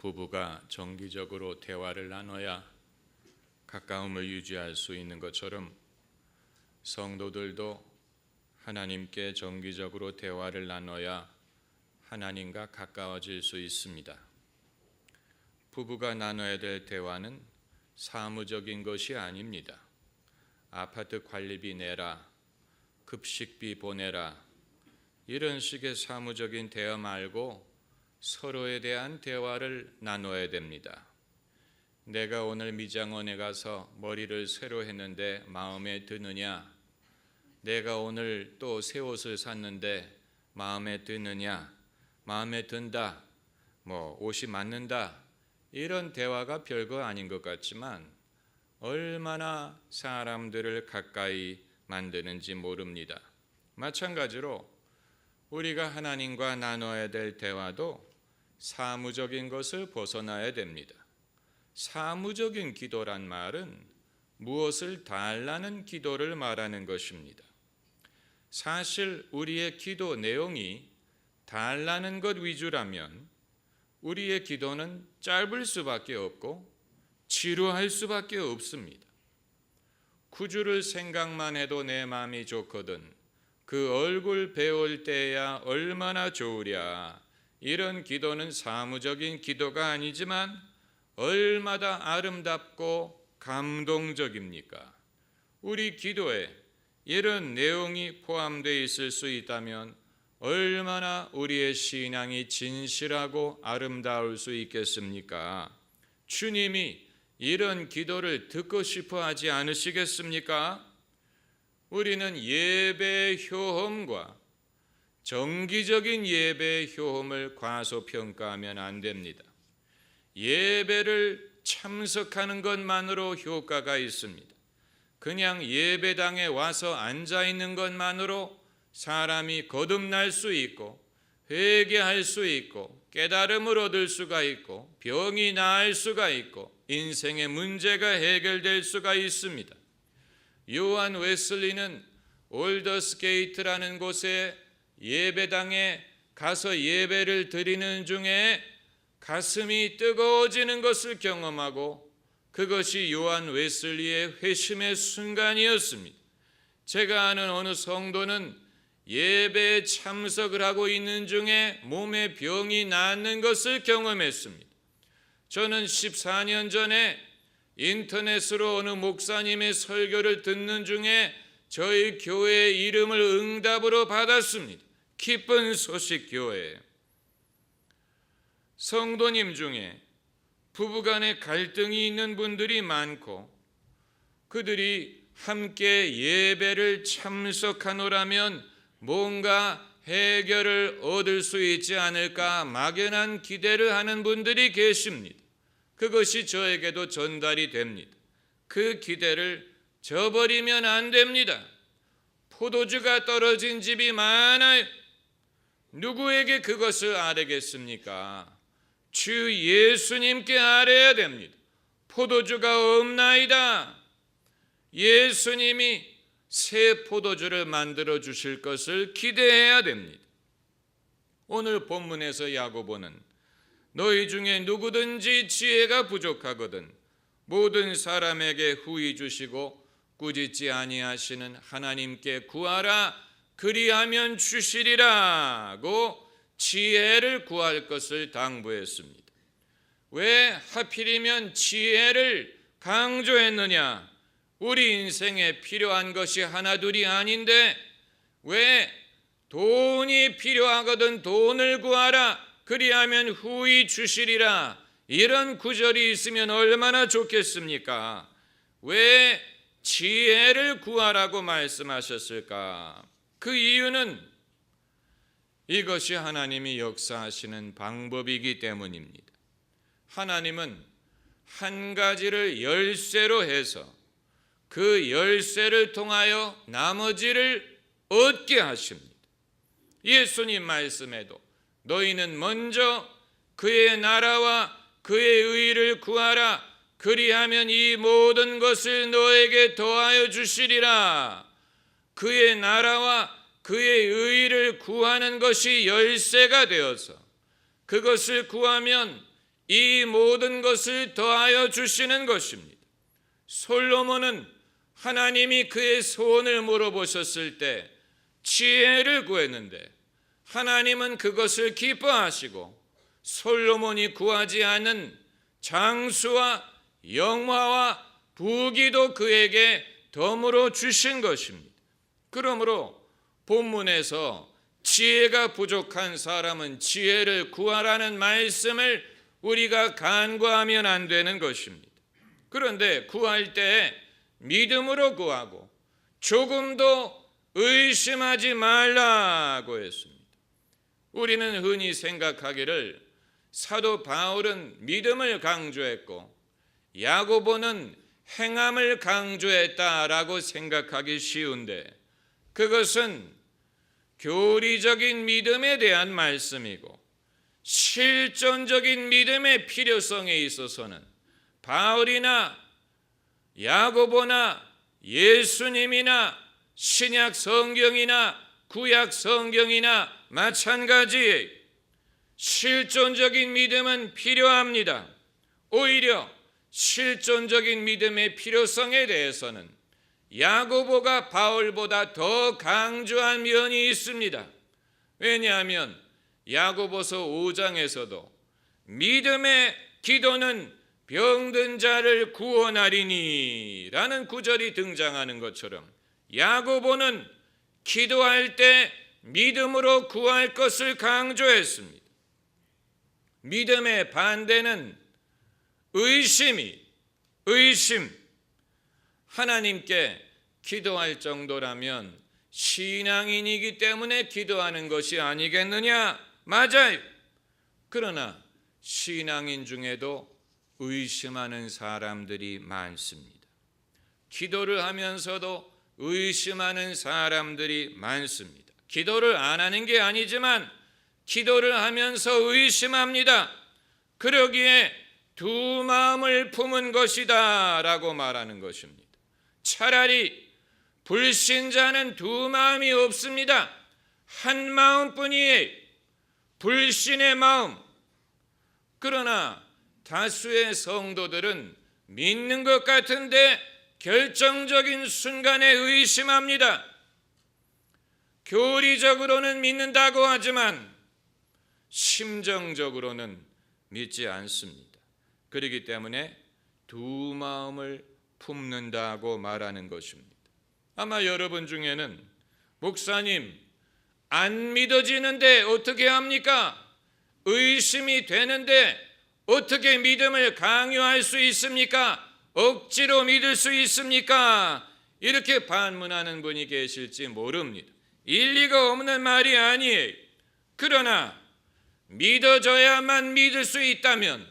부부가 정기적으로 대화를 나눠야 가까움을 유지할 수 있는 것처럼 성도들도 하나님께 정기적으로 대화를 나눠야 하나님과 가까워질 수 있습니다. 부부가 나눠야 될 대화는 사무적인 것이 아닙니다. 아파트 관리비 내라, 급식비 보내라, 이런 식의 사무적인 대화 말고 서로에 대한 대화를 나눠야 됩니다. 내가 오늘 미장원에 가서 머리를 새로 했는데 마음에 드느냐? 내가 오늘 또 새 옷을 샀는데 마음에 드느냐? 마음에 든다. 뭐 옷이 맞는다. 이런 대화가 별거 아닌 것 같지만 얼마나 사람들을 가까이 만드는지 모릅니다. 마찬가지로 우리가 하나님과 나눠야 될 대화도 사무적인 것을 벗어나야 됩니다. 사무적인 기도란 말은 무엇을 달라는 기도를 말하는 것입니다. 사실 우리의 기도 내용이 달라는 것 위주라면 우리의 기도는 짧을 수밖에 없고 지루할 수밖에 없습니다. 구주를 생각만 해도 내 마음이 좋거든 그 얼굴 배울 때야 얼마나 좋으랴 이런 기도는 사무적인 기도가 아니지만 얼마나 아름답고 감동적입니까? 우리 기도에 이런 내용이 포함되어 있을 수 있다면 얼마나 우리의 신앙이 진실하고 아름다울 수 있겠습니까? 주님이 이런 기도를 듣고 싶어 하지 않으시겠습니까? 우리는 예배 효험과 정기적인 예배 효험을 과소평가하면 안 됩니다. 예배를 참석하는 것만으로 효과가 있습니다. 그냥 예배당에 와서 앉아 있는 것만으로 사람이 거듭날 수 있고 회개할 수 있고 깨달음을 얻을 수가 있고 병이 나을 수가 있고 인생의 문제가 해결될 수가 있습니다. 요한 웨슬리는 올더스게이트라는 곳에 예배당에 가서 예배를 드리는 중에 가슴이 뜨거워지는 것을 경험하고 그것이 요한 웨슬리의 회심의 순간이었습니다. 제가 아는 어느 성도는 예배에 참석을 하고 있는 중에 몸에 병이 낫는 것을 경험했습니다. 저는 14년 전에 인터넷으로 어느 목사님의 설교를 듣는 중에 저희 교회 이름을 응답으로 받았습니다. 기쁜 소식 교회. 성도님 중에 부부간에 갈등이 있는 분들이 많고 그들이 함께 예배를 참석하노라면 뭔가 해결을 얻을 수 있지 않을까 막연한 기대를 하는 분들이 계십니다. 그것이 저에게도 전달이 됩니다. 그 기대를 저버리면 안 됩니다. 포도주가 떨어진 집이 많아요. 누구에게 그것을 아뢰겠습니까? 주 예수님께 아뢰야 됩니다. 포도주가 없나이다. 예수님이 새 포도주를 만들어 주실 것을 기대해야 됩니다. 오늘 본문에서 야고보는 너희 중에 누구든지 지혜가 부족하거든 모든 사람에게 후히 주시고 꾸짖지 아니하시는 하나님께 구하라 그리하면 주시리라고 지혜를 구할 것을 당부했습니다. 왜 하필이면 지혜를 강조했느냐? 우리 인생에 필요한 것이 하나둘이 아닌데 왜 돈이 필요하거든 돈을 구하라 그리하면 후히 주시리라 이런 구절이 있으면 얼마나 좋겠습니까? 왜 지혜를 구하라고 말씀하셨을까? 그 이유는 이것이 하나님이 역사하시는 방법이기 때문입니다. 하나님은 한 가지를 열쇠로 해서 그 열쇠를 통하여 나머지를 얻게 하십니다. 예수님 말씀에도 너희는 먼저 그의 나라와 그의 의를 구하라 그리하면 이 모든 것을 너에게 더하여 주시리라. 그의 나라와 그의 의를 구하는 것이 열쇠가 되어서 그것을 구하면 이 모든 것을 더하여 주시는 것입니다. 솔로몬은 하나님이 그의 소원을 물어보셨을 때 지혜를 구했는데 하나님은 그것을 기뻐하시고 솔로몬이 구하지 않은 장수와 영화와 부귀도 그에게 덤으로 주신 것입니다. 그러므로 본문에서 지혜가 부족한 사람은 지혜를 구하라는 말씀을 우리가 간과하면 안 되는 것입니다. 그런데 구할 때 믿음으로 구하고 조금도 의심하지 말라고 했습니다. 우리는 흔히 생각하기를 사도 바울은 믿음을 강조했고 야고보는 행함을 강조했다라고 생각하기 쉬운데 그것은 교리적인 믿음에 대한 말씀이고 실존적인 믿음의 필요성에 있어서는 바울이나 야고보나 예수님이나 신약 성경이나 구약 성경이나 마찬가지 실존적인 믿음은 필요합니다. 오히려 실존적인 믿음의 필요성에 대해서는 야고보가 바울보다 더 강조한 면이 있습니다. 왜냐하면 야고보서 5장에서도 믿음의 기도는 병든 자를 구원하리니 라는 구절이 등장하는 것처럼 야고보는 기도할 때 믿음으로 구할 것을 강조했습니다. 믿음의 반대는 의심이 의심 하나님께 기도할 정도라면 신앙인이기 때문에 기도하는 것이 아니겠느냐? 맞아요. 그러나 신앙인 중에도 의심하는 사람들이 많습니다. 기도를 하면서도 의심하는 사람들이 많습니다. 기도를 안 하는 게 아니지만 기도를 하면서 의심합니다. 그러기에 두 마음을 품은 것이다 라고 말하는 것입니다. 차라리 불신자는 두 마음이 없습니다. 한 마음뿐이에요. 불신의 마음. 그러나 다수의 성도들은 믿는 것 같은데 결정적인 순간에 의심합니다. 교리적으로는 믿는다고 하지만 심정적으로는 믿지 않습니다. 그렇기 때문에 두 마음을 품는다고 말하는 것입니다. 아마 여러분 중에는 목사님 안 믿어지는데 어떻게 합니까? 의심이 되는데 어떻게 믿음을 강요할 수 있습니까? 억지로 믿을 수 있습니까? 이렇게 반문하는 분이 계실지 모릅니다. 일리가 없는 말이 아니에요. 그러나 믿어져야만 믿을 수 있다면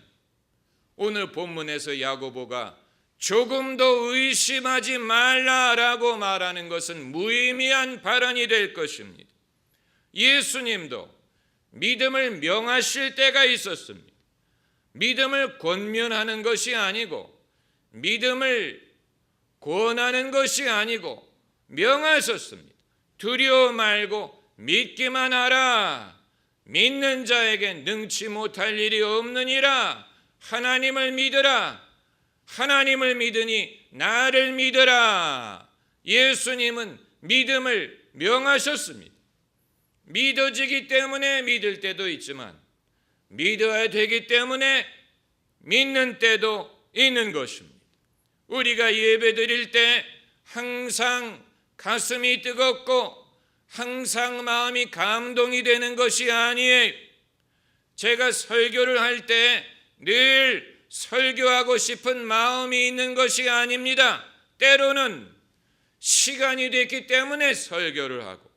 오늘 본문에서 야고보가 조금 더 의심하지 말라라고 말하는 것은 무의미한 발언이 될 것입니다. 예수님도 믿음을 명하실 때가 있었습니다. 믿음을 권면하는 것이 아니고 믿음을 권하는 것이 아니고 명하셨습니다. 두려워 말고 믿기만 하라. 믿는 자에게 능치 못할 일이 없느니라. 하나님을 믿으라. 하나님을 믿으니 나를 믿으라. 예수님은 믿음을 명하셨습니다. 믿어지기 때문에 믿을 때도 있지만 믿어야 되기 때문에 믿는 때도 있는 것입니다. 우리가 예배 드릴 때 항상 가슴이 뜨겁고 항상 마음이 감동이 되는 것이 아니에요. 제가 설교를 할 때 늘 설교하고 싶은 마음이 있는 것이 아닙니다. 때로는 시간이 됐기 때문에 설교를 하고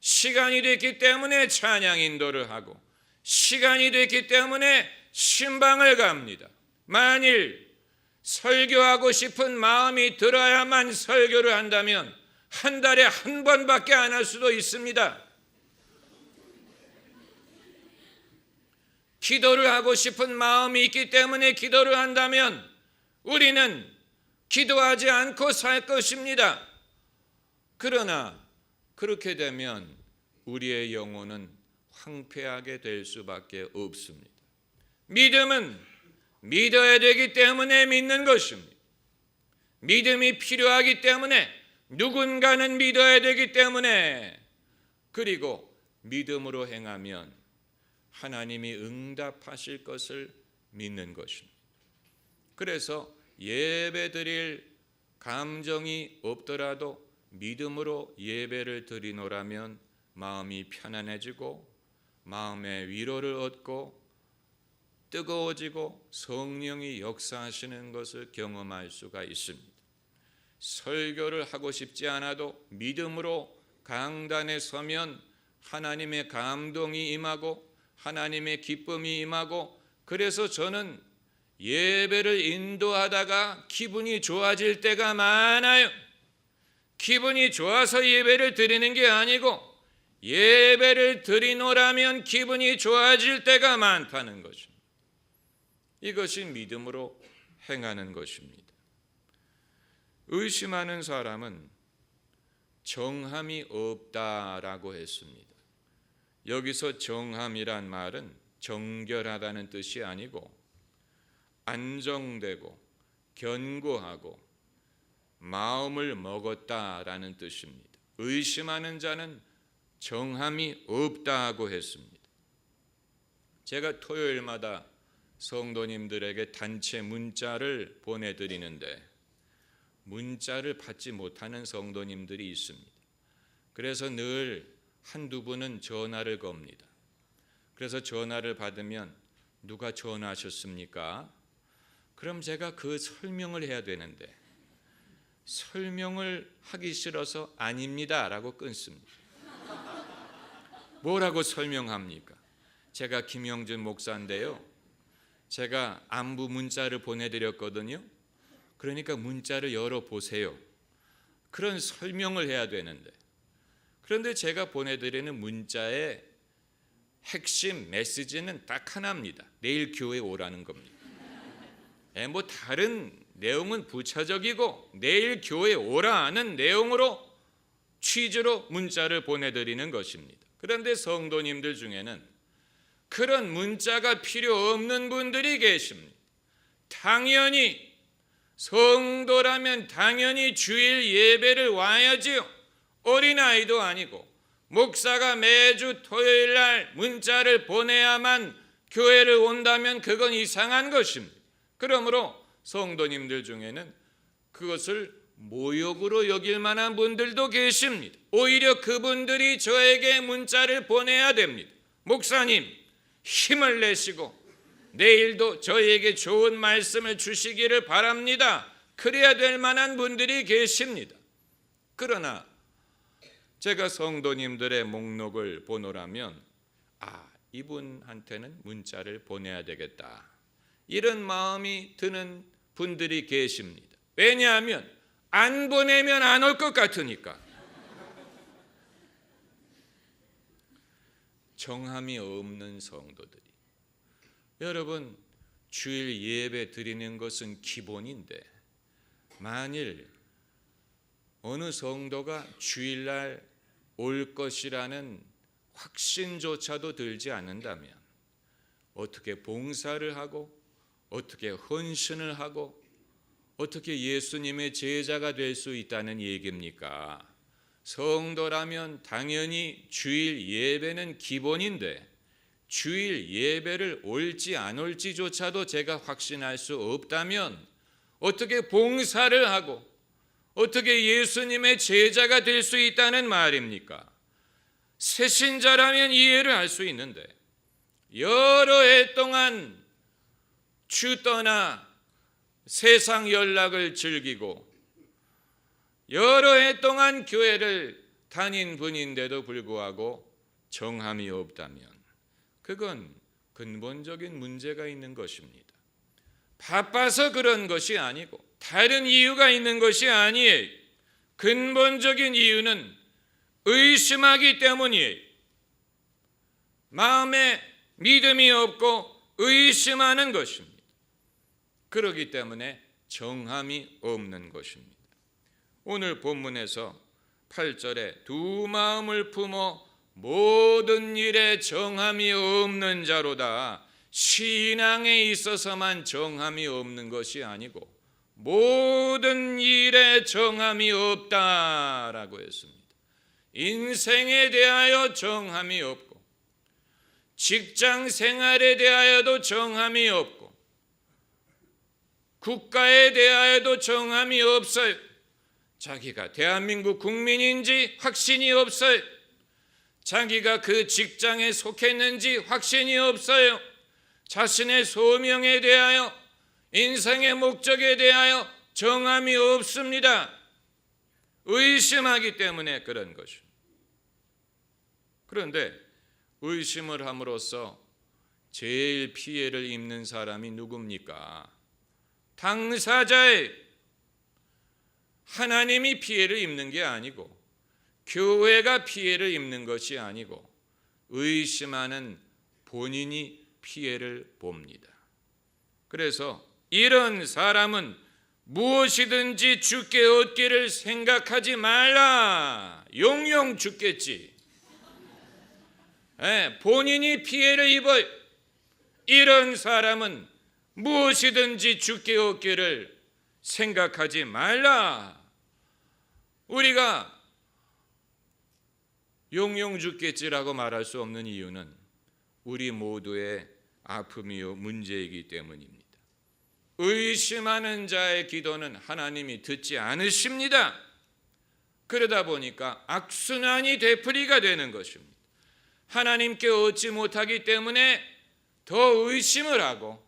시간이 됐기 때문에 찬양 인도를 하고 시간이 됐기 때문에 신방을 갑니다. 만일 설교하고 싶은 마음이 들어야만 설교를 한다면 한 달에 한 번밖에 안 할 수도 있습니다. 기도를 하고 싶은 마음이 있기 때문에 기도를 한다면 우리는 기도하지 않고 살 것입니다. 그러나 그렇게 되면 우리의 영혼은 황폐하게 될 수밖에 없습니다. 믿음은 믿어야 되기 때문에 믿는 것입니다. 믿음이 필요하기 때문에 누군가는 믿어야 되기 때문에 그리고 믿음으로 행하면 하나님이 응답하실 것을 믿는 것입니다. 그래서 예배 드릴 감정이 없더라도 믿음으로 예배를 드리노라면 마음이 편안해지고 마음의 위로를 얻고 뜨거워지고 성령이 역사하시는 것을 경험할 수가 있습니다. 설교를 하고 싶지 않아도 믿음으로 강단에 서면 하나님의 감동이 임하고 하나님의 기쁨이 임하고 그래서 저는 예배를 인도하다가 기분이 좋아질 때가 많아요. 기분이 좋아서 예배를 드리는 게 아니고 예배를 드리노라면 기분이 좋아질 때가 많다는 것입니다. 이것이 믿음으로 행하는 것입니다. 의심하는 사람은 정함이 없다라고 했습니다. 여기서 정함이란 말은 정결하다는 뜻이 아니고 안정되고 견고하고 마음을 먹었다라는 뜻입니다. 의심하는 자는 정함이 없다고 했습니다. 제가 토요일마다 성도님들에게 단체 문자를 보내드리는데 문자를 받지 못하는 성도님들이 있습니다. 그래서 늘 한두 분은 전화를 겁니다. 그래서 전화를 받으면 누가 전화하셨습니까? 그럼 제가 그 설명을 해야 되는데 설명을 하기 싫어서 아닙니다라고 끊습니다. 뭐라고 설명합니까? 제가 김영준 목사인데요. 제가 안부 문자를 보내드렸거든요. 그러니까 문자를 열어 보세요. 그런 설명을 해야 되는데 그런데 제가 보내드리는 문자의 핵심 메시지는 딱 하나입니다. 내일 교회 오라는 겁니다. 예, 뭐 다른 내용은 부차적이고 내일 교회 오라는 내용으로 취지로 문자를 보내드리는 것입니다. 그런데 성도님들 중에는 그런 문자가 필요 없는 분들이 계십니다. 당연히 성도라면 당연히 주일 예배를 와야지요. 어린아이도 아니고 목사가 매주 토요일 날 문자를 보내야만 교회를 온다면 그건 이상한 것입니다. 그러므로 성도님들 중에는 그것을 모욕으로 여길 만한 분들도 계십니다. 오히려 그분들이 저에게 문자를 보내야 됩니다. 목사님, 힘을 내시고 내일도 저에게 좋은 말씀을 주시기를 바랍니다. 그래야 될 만한 분들이 계십니다. 그러나 제가 성도님들의 목록을 보노라면 아, 이분한테는 문자를 보내야 되겠다. 이런 마음이 드는 분들이 계십니다. 왜냐하면 안 보내면 안 올 것 같으니까. 정함이 없는 성도들이 여러분 주일 예배 드리는 것은 기본인데 만일 어느 성도가 주일날 올 것이라는 확신조차도 들지 않는다면 어떻게 봉사를 하고 어떻게 헌신을 하고 어떻게 예수님의 제자가 될 수 있다는 얘기입니까? 성도라면 당연히 주일 예배는 기본인데 주일 예배를 올지 안 올지조차도 제가 확신할 수 없다면 어떻게 봉사를 하고 어떻게 예수님의 제자가 될 수 있다는 말입니까? 새신자라면 이해를 할 수 있는데 여러 해 동안 주 떠나 세상 연락을 즐기고 여러 해 동안 교회를 다닌 분인데도 불구하고 정함이 없다면 그건 근본적인 문제가 있는 것입니다. 바빠서 그런 것이 아니고 다른 이유가 있는 것이 아니에요. 근본적인 이유는 의심하기 때문이에요. 마음에 믿음이 없고 의심하는 것입니다. 그러기 때문에 정함이 없는 것입니다. 오늘 본문에서 8절에 두 마음을 품어 모든 일에 정함이 없는 자로다. 신앙에 있어서만 정함이 없는 것이 아니고 모든 일에 정함이 없다라고 했습니다. 인생에 대하여 정함이 없고 직장 생활에 대하여도 정함이 없고 국가에 대하여도 정함이 없어요. 자기가 대한민국 국민인지 확신이 없어요. 자기가 그 직장에 속했는지 확신이 없어요. 자신의 소명에 대하여 인생의 목적에 대하여 정함이 없습니다. 의심하기 때문에 그런 것이죠. 그런데 의심을 함으로써 제일 피해를 입는 사람이 누굽니까? 당사자의 하나님이 피해를 입는 게 아니고 교회가 피해를 입는 것이 아니고 의심하는 본인이 피해를 봅니다. 그래서 이런 사람은 무엇이든지 죽게 얻기를 생각하지 말라. 용용 죽겠지. 예, 본인이 피해를 입어요. 이런 사람은 무엇이든지 죽게 얻기를 생각하지 말라. 우리가 용용 죽겠지라고 말할 수 없는 이유는 우리 모두의 아픔이요 문제이기 때문입니다. 의심하는 자의 기도는 하나님이 듣지 않으십니다. 그러다 보니까 악순환이 되풀이가 되는 것입니다. 하나님께 얻지 못하기 때문에 더 의심을 하고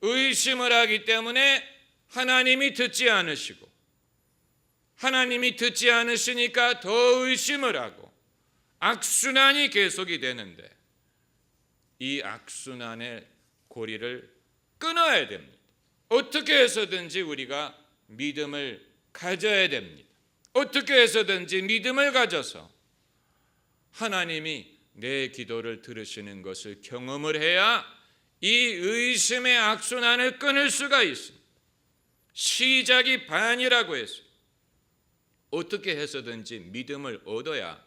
의심을 하기 때문에 하나님이 듣지 않으시고 하나님이 듣지 않으시니까 더 의심을 하고 악순환이 계속이 되는데 이 악순환의 고리를 끊어야 됩니다. 어떻게 해서든지 우리가 믿음을 가져야 됩니다. 어떻게 해서든지 믿음을 가져서 하나님이 내 기도를 들으시는 것을 경험을 해야 이 의심의 악순환을 끊을 수가 있습니다. 시작이 반이라고 했어요. 어떻게 해서든지 믿음을 얻어야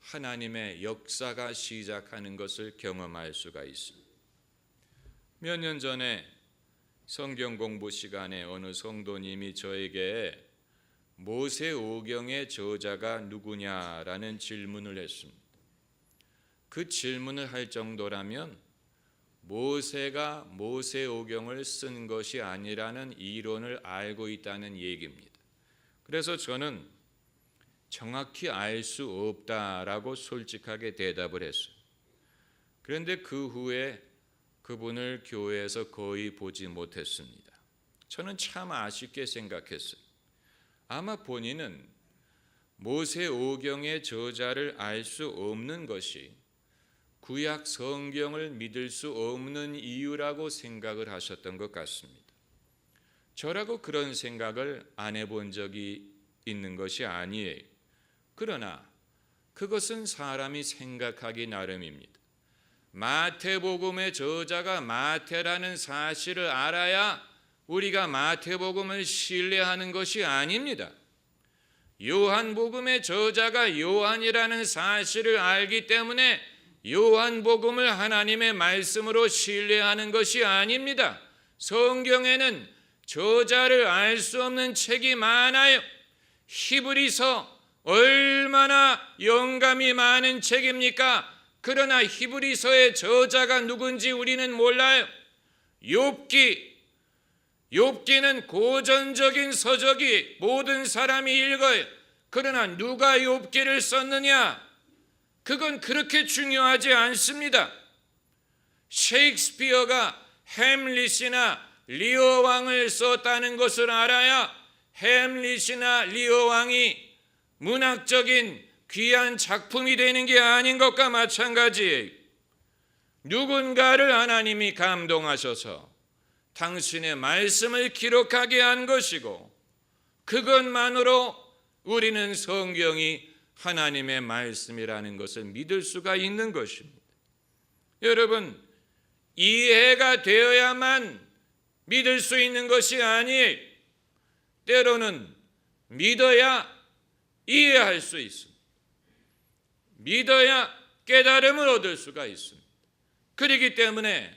하나님의 역사가 시작하는 것을 경험할 수가 있습니다. 몇 년 전에 성경 공부 시간에 어느 성도님이 저에게 모세 오경의 저자가 누구냐라는 질문을 했습니다. 그 질문을 할 정도라면 모세가 모세 오경을 쓴 것이 아니라는 이론을 알고 있다는 얘기입니다. 그래서 저는 정확히 알 수 없다라고 솔직하게 대답을 했어요. 그런데 그 후에 그분을 교회에서 거의 보지 못했습니다. 저는 참 아쉽게 생각했어요. 아마 본인은 모세 오경의 저자를 알 수 없는 것이 구약 성경을 믿을 수 없는 이유라고 생각을 하셨던 것 같습니다. 저라고 그런 생각을 안 해본 적이 있는 것이 아니에요. 그러나 그것은 사람이 생각하기 나름입니다. 마태복음의 저자가 마태라는 사실을 알아야 우리가 마태복음을 신뢰하는 것이 아닙니다. 요한복음의 저자가 요한이라는 사실을 알기 때문에 요한복음을 하나님의 말씀으로 신뢰하는 것이 아닙니다. 성경에는 저자를 알 수 없는 책이 많아요. 히브리서 얼마나 영감이 많은 책입니까? 그러나 히브리서의 저자가 누군지 우리는 몰라요. 욥기 욥기는 고전적인 서적이 모든 사람이 읽어요. 그러나 누가 욥기를 썼느냐? 그건 그렇게 중요하지 않습니다. 셰익스피어가 햄릿이나 리어 왕을 썼다는 것을 알아야 햄릿이나 리어 왕이 문학적인 귀한 작품이 되는 게 아닌 것과 마찬가지예요. 누군가를 하나님이 감동하셔서 당신의 말씀을 기록하게 한 것이고 그것만으로 우리는 성경이 하나님의 말씀이라는 것을 믿을 수가 있는 것입니다. 여러분, 이해가 되어야만 믿을 수 있는 것이 아니에요. 때로는 믿어야 이해할 수 있습니다. 믿어야 깨달음을 얻을 수가 있습니다. 그렇기 때문에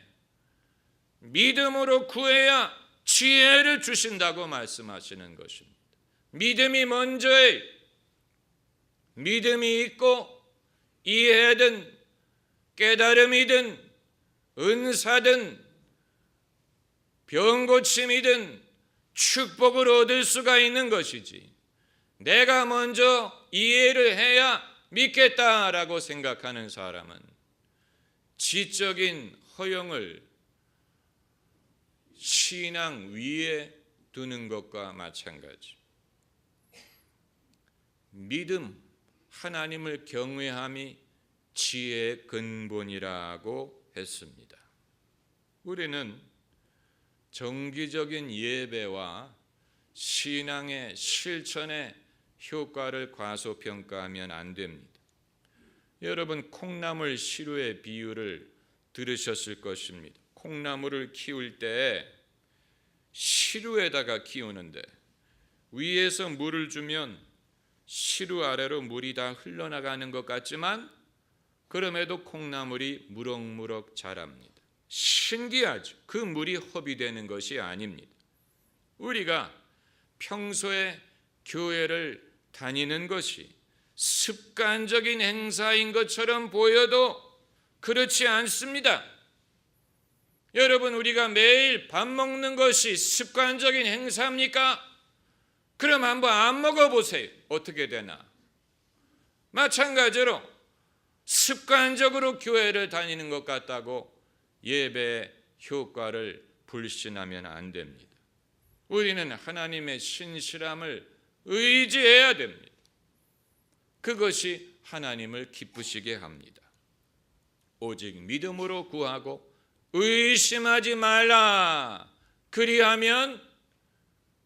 믿음으로 구해야 지혜를 주신다고 말씀하시는 것입니다. 믿음이 먼저에 믿음이 있고 이해든 깨달음이든 은사든 병고침이든 축복을 얻을 수가 있는 것이지. 내가 먼저 이해를 해야 믿겠다라고 생각하는 사람은 지적인 허영을 신앙 위에 두는 것과 마찬가지. 믿음, 하나님을 경외함이 지혜의 근본이라고 했습니다. 우리는 정기적인 예배와 신앙의 실천의 효과를 과소평가하면 안 됩니다. 여러분 콩나물 시루의 비유를 들으셨을 것입니다. 콩나물을 키울 때 시루에다가 키우는데 위에서 물을 주면 시루 아래로 물이 다 흘러나가는 것 같지만 그럼에도 콩나물이 무럭무럭 자랍니다. 신기하죠. 그 물이 허비되는 것이 아닙니다. 우리가 평소에 교회를 다니는 것이 습관적인 행사인 것처럼 보여도 그렇지 않습니다. 여러분, 우리가 매일 밥 먹는 것이 습관적인 행사입니까? 그럼 한번 안 먹어보세요. 어떻게 되나? 마찬가지로 습관적으로 교회를 다니는 것 같다고 예배 효과를 불신하면 안 됩니다. 우리는 하나님의 신실함을 의지해야 됩니다. 그것이 하나님을 기쁘시게 합니다. 오직 믿음으로 구하고 의심하지 말라. 그리하면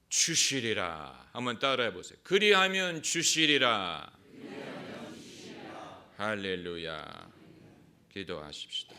주시리라. 한번 따라해 보세요. 그리하면 주시리라. 할렐루야. 기도하십시다.